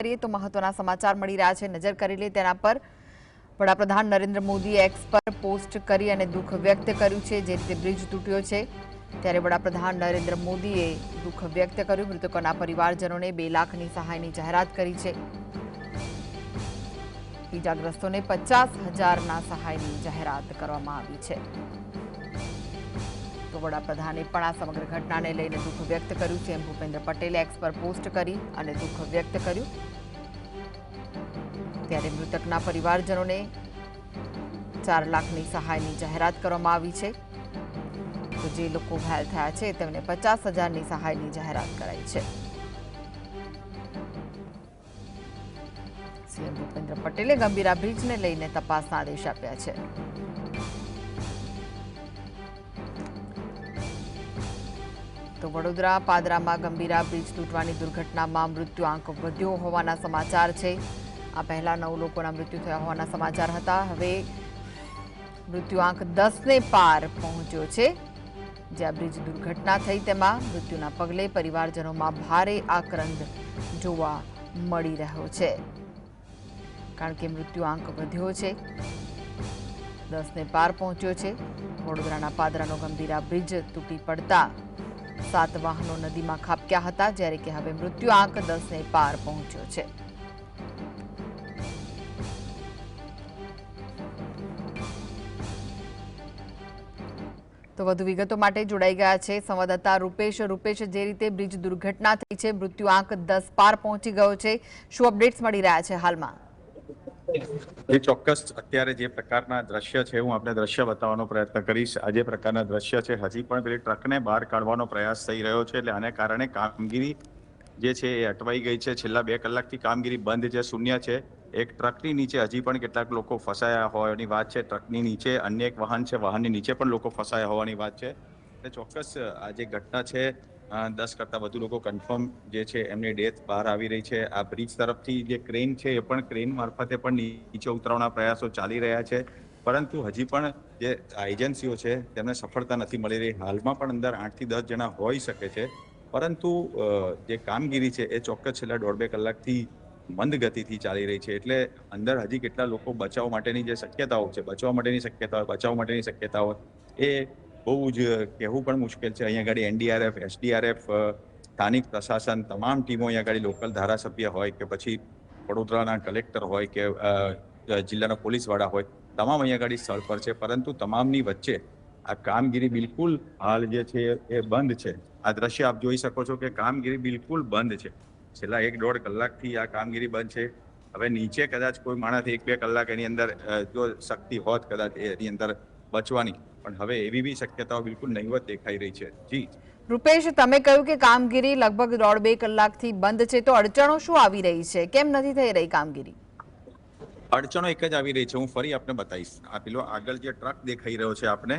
કરીએ તો મહત્વના સમાચાર મળી રહ્યા છે. નજર કરી લે તેના પર. વડાપ્રધાન નરેન્દ્ર મોદીએ એક્સ પર પોસ્ટ કરી અને દુઃખ વ્યક્ત કર્યું છે. જે રીતે બ્રિજ તૂટ્યો છે, ત્યારે વડાપ્રધાન નરેન્દ્ર મોદીએ દુઃખ વ્યક્ત કર્યું. મૃતકોના પરિવારજનોને બે લાખની સહાયની જાહેરાત કરી છે. ઈજાગ્રસ્તોને પચાસ હજારના સહાયની જાહેરાત કરવામાં આવી છે. તો વડાપ્રધાને પણ આ સમગ્ર ઘટનાને લઈને દુઃખ વ્યક્ત કર્યું છે એમ ભૂપેન્દ્ર પટેલે એક્સ પર પોસ્ટ કરી અને દુઃખ વ્યક્ત કર્યું. ત્યારે મૃતકના પરિવારજનોને ચાર લાખની સહાયની જાહેરાત કરવામાં આવી છે. તો જે લોકો ઘાયલ થયા છે તેમને પચાસ હજારની સહાયની જાહેરાત કરાઈ છે. સીએમ ભૂપેન્દ્ર પટેલે ગંભીરા બ્રિજને લઈને તપાસના આદેશ આપ્યા છે. તો વડોદરા, પાદરામાં ગંભીરા બ્રિજ તૂટવાની દુર્ઘટનામાં મૃત્યુઆંક વધ્યો હોવાના સમાચાર છે. આ પહેલા નવ લોકોના મૃત્યુ થયા હોવાના સમાચાર હતા. હવે મૃત્યુ આંક દસને પાર પહોંચ્યો છે. જ્યાં બ્રિજ દુર્ઘટના થઈ તેમાં મૃત્યુના પગલે પરિવારજનોમાં ભારે આક્રંદ જોવા મળી રહ્યો છે. કારણ કે મૃત્યુ આંક વધ્યો છે. દસને પાર પહોંચ્યો છે. વડોદરાના પાદરાનો ગંભીરા બ્રિજ તૂટી પડતા સાત વાહનો નદીમાં ખાબક્યા હતા જ્યારે કે હવે મૃત્યુઆંક દસને પાર પહોંચ્યો છે. તો વધુ વિગતો માટે જોડાઈ ગયા છે સંવાદદાતા રૂપેશ. રૂપેશ, જે રીતે બ્રિજ દુર્ઘટના થઈ છે, મૃત્યુ આંક દસ પાર પહોંચી ગયો છે. શું અપડેટ્સ મળી રહ્યા છે હાલમાં? જે ચોક્કસ અત્યારે જે પ્રકારના દ્રશ્ય છે, હું આપણે દ્રશ્ય બતાવવાનો પ્રયત્ન કરીશ. આ જે પ્રકારના દ્રશ્ય છે, હજી પણ પેલી ટ્રકને બહાર કાઢવાનો પ્રયાસ થઈ રહ્યો છે, એટલે આને કારણે કામગીરી જે છે, એ અટવાઈ ગઈ છે. છેલ્લા બે કલાકથી કામગીરી બંધ છે શૂન્ય છે, એક ટ્રકની નીચે હજી પણ કેટલાક લોકો ફસાયા હોવાની વાત છે. ટ્રકની નીચે અન્ય એક વાહન છે, વાહનની નીચે પણ લોકો ફસાયા હોવાની વાત છે. એટલે ચોક્કસ આ જે ઘટના છે દસ કરતાં વધુ લોકો કન્ફર્મ જે છે એમની ડેથ બહાર આવી રહી છે. આ બ્રિજ તરફથી જે ક્રેન છે એ પણ ક્રેન મારફતે પણ નીચે ઉતરવાના પ્રયાસો ચાલી રહ્યા છે. પરંતુ હજી પણ જે એજન્સીઓ છે તેમને સફળતા નથી મળી રહી. હાલમાં પણ અંદર આઠથી દસ જણા હોઈ શકે છે. પરંતુ જે કામગીરી છે એ ચોક્કસ છેલ્લા દોઢ બે કલાકથી મંદ ગતિથી ચાલી રહી છે. એટલે અંદર હજી કેટલા લોકો બચાવ માટેની જે શક્યતાઓ છે, બચવા માટેની શક્યતાઓ, બચાવ માટેની શક્યતાઓ, એ બહુ જ કહેવું પણ મુશ્કેલ છે. અહીંયા આગળ એનડીઆરએફ, એસડીઆરએફ સ્થાનિક પ્રશાસન તમામ ટીમો અહીંયા આગળ લોકલ ધારાસભ્ય હોય કે પછી વડોદરાના કલેક્ટર હોય કે જિલ્લાના પોલીસવાળા હોય, તમામ અહીંયા આગળ સ્થળ પર છે. પરંતુ તમામની વચ્ચે આ કામગીરી બિલકુલ હાલ જે છે એ બંધ છે. આ દ્રશ્ય આપ જોઈ શકો છો કે કામગીરી બિલકુલ બંધ છે. છેલ્લા એક દોઢ કલાકથી આ કામગીરી બંધ છે. હવે નીચે કદાચ કોઈ માણસ એક બે કલાક એની અંદર જો શક્તિ હોત કદાચ એની અંદર બચવાની. પણ હવે એવી બી શક્યતાઓ બિલકુલ નહીવત દેખાઈ રહી છે. જી. રૂપેશ તમે કહ્યું કે કામગીરી લગભગ દોઢ બે કલાકથી બંધ છે તો અડચણો શું આવી રહી છે? કેમ નથી થઈ રહી કામગીરી? અડચણો એક જ આવી રહી છે હું ફરી આપને બતાવીશ. આ પેલો આગળ જે ટ્રક દેખાઈ રહ્યો છે આપને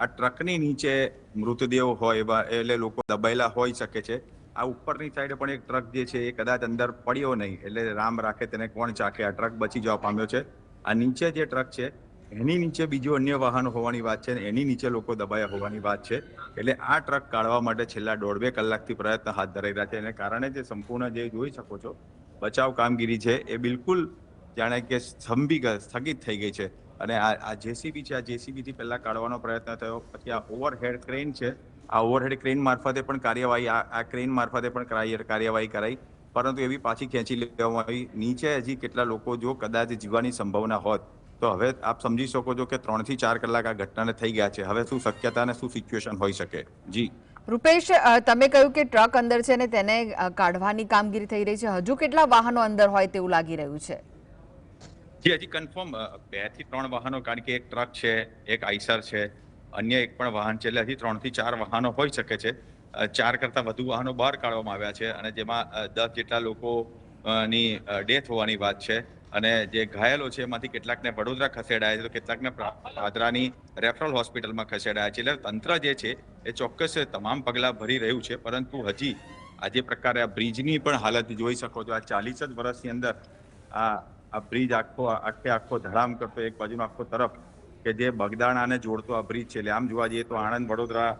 આ ટ્રકની નીચે મૃતદેહો હોય એવા એટલે લોકો દબાયેલા હોઈ શકે છે. આ ઉપરની સાઈડે પણ એક ટ્રક જે છે એ કદાચ અંદર પડ્યો નહીં એટલે રામ રાખે તેને કોણ ચાખે? આ ટ્રક બચી જવા પામ્યો છે. આ નીચે જે ટ્રક છે એની નીચે બીજું અન્ય વાહન હોવાની વાત છે એની નીચે લોકો દબાયા હોવાની વાત છે. એટલે આ ટ્રક કાઢવા માટે છેલ્લા દોઢ બે કલાકથી પ્રયત્ન હાથ ધરાઈ રહ્યા છે. એને કારણે જે સંપૂર્ણ જે જોઈ શકો છો, બચાવ કામગીરી છે એ બિલકુલ જાણે કે સ્તંભી સ્થગિત થઈ ગઈ છે. અને આ આ જેસીબી છે, આ જેસીબીથી પહેલાં કાઢવાનો પ્રયત્ન થયો. પછી આ ઓવરહેડ ક્રેન છે, આ ઓવરહેડ ક્રેન મારફતે પણ કાર્યવાહી, આ ક્રેન મારફતે પણ કાર્યવાહી કરાઈ. પરંતુ એવી પાછી ખેંચી લેવામાં આવી. નીચે હજી કેટલા લોકો જો કદાચ જીવવાની સંભાવના હોત તો હવે આપ સમજી શકો છો કે ત્રણથી ચાર કલાક આ ઘટનાને થઈ ગયા છે. હવે શું શક્યતા અને શું સિચ્યુએશન હોઈ શકે? જી. રૂપેશ તમે કહ્યું કે ટ્રક અંદર છે ને તેને કાઢવાની કામગીરી થઈ રહી છે. હજુ કેટલા વાહનો અંદર હોય તેવું લાગી રહ્યું છે? જી હજી કન્ફર્મ બેથી ત્રણ વાહનો કારણ કે એક ટ્રક છે એક આઈસર છે અન્ય એક પણ વાહન છે. એટલે હજી ત્રણથી ચાર વાહનો હોઈ શકે છે. ચાર કરતા વધુ વાહનો બહાર કાઢવામાં આવ્યા છે અને જેમાં દસ જેટલા લોકો ની ડેથ હોવાની વાત છે. અને જે ઘાયલો છે, એમાંથી કેટલાકને વડોદરા ખસેડાયા છે, તો કેટલાકને પાદરાની રેફરલ હોસ્પિટલમાં ખસેડાયા છે. એટલે તંત્ર જે છે, એ ચોક્કસ તમામ પગલાં ભરી રહ્યું છે, પરંતુ હજી આ જે પ્રકારે આ બ્રિજની પણ હાલત જોઈ શકો છો. આ ચાલીસ જ વર્ષની અંદર આ આ બ્રિજ આખો, આખે આખો ધડામ કરતો એક બાજુનો આખો તરફ કે જે બગદાણાને જોડતો આ બ્રિજ છે. એટલે આમ જોવા જઈએ તો આણંદ, વડોદરા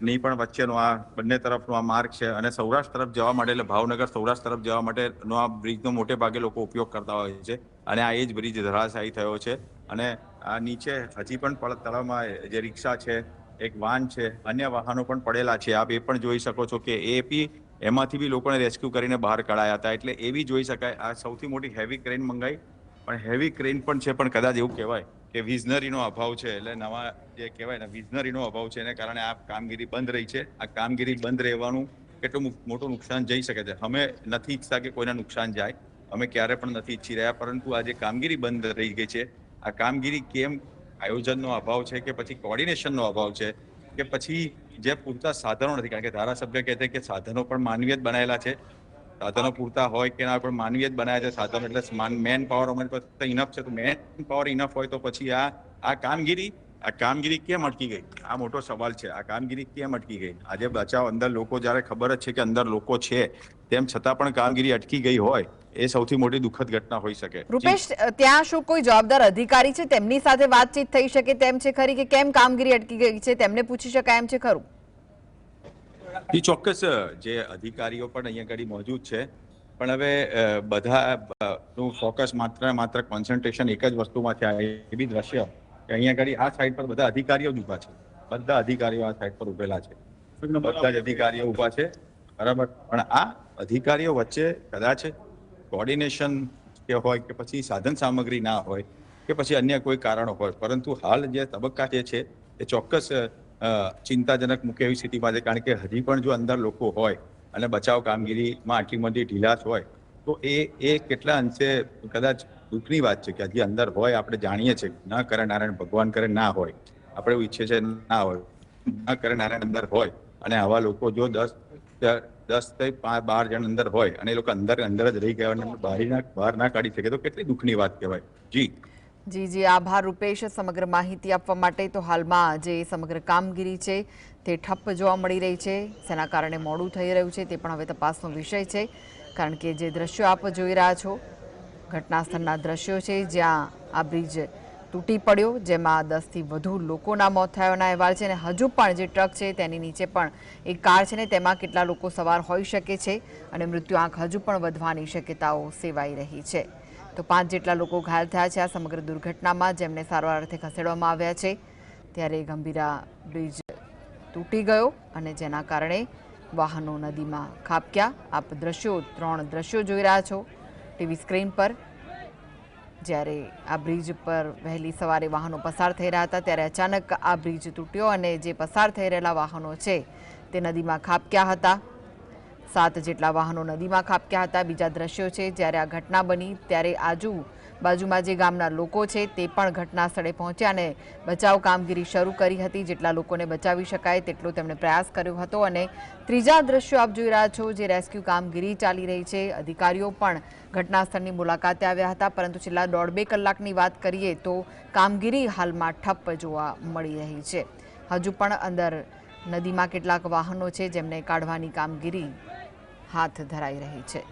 ની પણ વચ્ચેનો આ બંને તરફનો આ માર્ગ છે અને સૌરાષ્ટ્ર તરફ જવા માટે એટલે ભાવનગર સૌરાષ્ટ્ર તરફ જવા માટેનો આ બ્રિજનો મોટે ભાગે લોકો ઉપયોગ કરતા હોય છે અને આ એ જ બ્રિજ ધરાશાયી થયો છે અને આ નીચે હજી પણ તળાવમાં જે રિક્ષા છે, એક વાન છે, અન્ય વાહનો પણ પડેલા છે. આપ એ પણ જોઈ શકો છો કે એ બી એમાંથી બી લોકોને રેસ્ક્યુ કરીને બહાર કઢાયા હતા. એટલે એ બી જોઈ શકાય. આ સૌથી મોટી હેવી ક્રેન મંગાઈ પણ હેવી ક્રેન પણ છે, પણ કદાચ એવું કહેવાય કે વિઝનરીનો અભાવ છે, એટલે નવા જે કહેવાય ને વિઝનરીનો અભાવ છે, એને કારણે આ કામગીરી બંધ રહી છે. આ કામગીરી બંધ રહેવાનું કેટલું મોટું નુકસાન જઈ શકે છે. અમે નથી ઈચ્છતા કે કોઈને નુકસાન જાય. અમે ક્યારે પણ નથી ઈચ્છી રહ્યા, પરંતુ આ જે કામગીરી બંધ રહી ગઈ છે, આ કામગીરી કેમ આયોજનનો અભાવ છે કે પછી કોર્ડિનેશનનો અભાવ છે, કે પછી જે પૂરતા સાધનો નથી, કારણ કે ધારાસભ્ય કહે છે કે સાધનો પણ માનવીય જ બનાવેલા છે. સાધનો પૂરતા હોય કે ના, પણ માનવીય જ બનાવ્યા છે સાધનો. એટલે મેન પાવર અમારી પાસે ઇનફ છે. તો મેન પાવર ઇનફ હોય તો પછી આ આ કામગીરી આ કામગીરી કેમ અટકી ગઈ? આ મોટો સવાલ છે. આ કામગીરી કેમ અટકી ગઈ? આજે બચાવ અંદર લોકો, જ્યારે ખબર જ છે કે અંદર લોકો છે, તેમ છતાં પણ કામગીરી અટકી ગઈ હોય, એ સૌથી મોટી દુઃખદ ઘટના હોઈ શકે. રૂપેશ, ત્યાં શું કોઈ જવાબદાર અધિકારી છે? તેમની સાથે વાતચીત થઈ શકે તેમ છે ખરી કે કેમ કામગીરી અટકી ગઈ છે? તેમને પૂછી શકાય એમ છે ખરું? જી ચોક્કસ જે અધિકારીઓ પણ અહીંયા આગળ મોજૂદ છે. પણ હવે બધા નું ફોકસ માત્ર માત્ર કોન્સન્ટ્રેશન એક જ વસ્તુમાં છે એ બી દ્રશ્ય. કે અહીંયા આગળ આ સાઈડ પર બધા અધિકારીઓ જ ઊભા છે. બધા અધિકારીઓ આ સાઈડ પર ઉભેલા છે. બધા જ અધિકારીઓ ઊભા છે. બરાબર? પણ આ અધિકારીઓ વચ્ચે કદાચ કોર્ડિનેશન કે હોય કે પછી સાધન સામગ્રી ના હોય કે પછી અન્ય કોઈ કારણો હોય. પરંતુ હાલ જે તબક્કા જે છે એ ચોક્કસ ચિંતાજનક મૂકે એવી સ્થિતિમાં છે. કારણ કે હજી પણ જો અંદર લોકો હોય અને બચાવ કામગીરીમાં આટલી મોટી ઢીલાશ હોય, તો એ એ કેટલા અંશે કદાચ દુઃખની વાત છે કે હજી અંદર હોય, આપણે જાણીએ છીએ ન કરે નારાયણ, ભગવાન કરે ના હોય. આપણે એવું ઈચ્છે છે ના હોય. ન કરે નારાયણ અંદર હોય અને આવા લોકો જો દસ દસથી બાર જણ અંદર હોય અને એ લોકો અંદર અંદર જ રહી ગયા બહાર ના બહાર ના કાઢી શકે, તો કેટલી દુઃખની વાત કહેવાય. જી. જી જી, આભાર રૂપેશ. સમગ્ર માહિતી આપવા માટે તો હાલમાં જે સમગ્ર કામગીરી છે તે ઠપ્પ જોવા મળી રહી છે. જેના કારણે મોડું થઈ રહ્યું છે તે પણ હવે તપાસનો વિષય છે. કારણ કે જે દ્રશ્યો આપ જોઈ રહ્યા છો, ઘટનાસ્થળના દ્રશ્યો છે જ્યાં આ બ્રિજ તૂટી પડ્યો, જેમાં દસથી વધુ લોકોના મોત થયાના અહેવાલ છે અને હજુ પણ જે ટ્રક છે તેની નીચે પણ એક કાર છે ને તેમાં કેટલા લોકો સવાર હોઈ શકે છે અને મૃત્યુ આંક હજુ પણ વધવાની શક્યતાઓ સેવાઈ રહી છે. તો પાંચ જેટલા લોકો ઘાયલ થયા છે આ સમગ્ર દુર્ઘટનામાં જેમને સારવાર અર્થે ખસેડવામાં આવ્યા છે. ત્યારે ગંભીરા બ્રિજ તૂટી ગયો અને જેના કારણે વાહનો નદીમાં ખાબક્યા. આપ દ્રશ્યો, ત્રણ દ્રશ્યો જોઈ રહ્યા છો. ટીવી સ્ક્રીન પર જ્યારે આ બ્રિજ પર વહેલી સવારે વાહનો પસાર થઈ રહ્યા હતા, ત્યારે અચાનક આ બ્રિજ તૂટ્યો અને જે પસાર થઈ રહેલા વાહનો છે તે નદીમાં ખાબક્યા હતા. સાત જેટલા વાહનો નદીમાં ખાબક્યા હતા. બીજા દ્રશ્યો છે, જ્યારે આ ઘટના બની, ત્યારે આજુ બાજુમાં જે ગામના લોકો છે, તે પણ ઘટના સ્થળે પહોંચ્યા અને બચાવ કામગીરી શરૂ કરી હતી. જેટલા લોકોને બચાવી શકાય તેટલો તેમણે પ્રયાસ કર્યો હતો. અને ત્રીજા દ્રશ્યો આપ જોઈ રહ્યા છો, જે રેસ્ક્યુ કામગીરી ચાલી રહી છે. અધિકારીઓ પણ ઘટના સ્થળની મુલાકાતે આવ્યા હતા. પરંતુ છેલ્લા દોઢ બે કલાકની વાત કરીએ તો કામગીરી હાલમાં ઠપ્પ જોવા મળી રહી છે. હજુ પણ અંદર નદીમાં કેટલાક વાહનો છે જેમને કાઢવાની કામગીરી હાથ ધરાઈ રહી છે.